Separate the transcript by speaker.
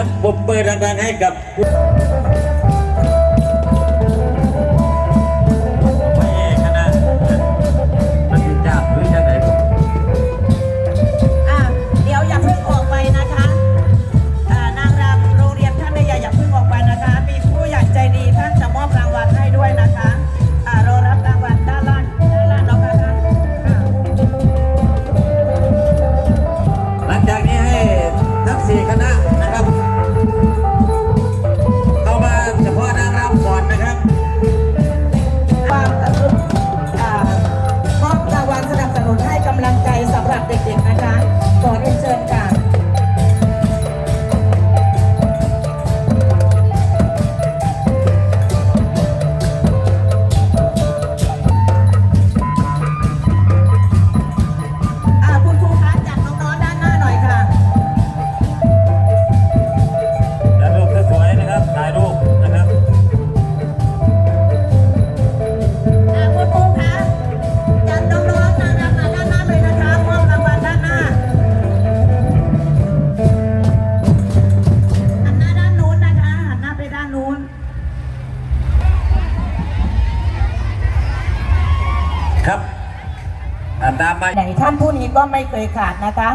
Speaker 1: ครับ
Speaker 2: ผมเปิดดังๆให้
Speaker 1: กับ
Speaker 2: ยั
Speaker 1: ตามมา
Speaker 2: ไหนท่านผู้นี้ก็ไม่เคยขาดนะคะ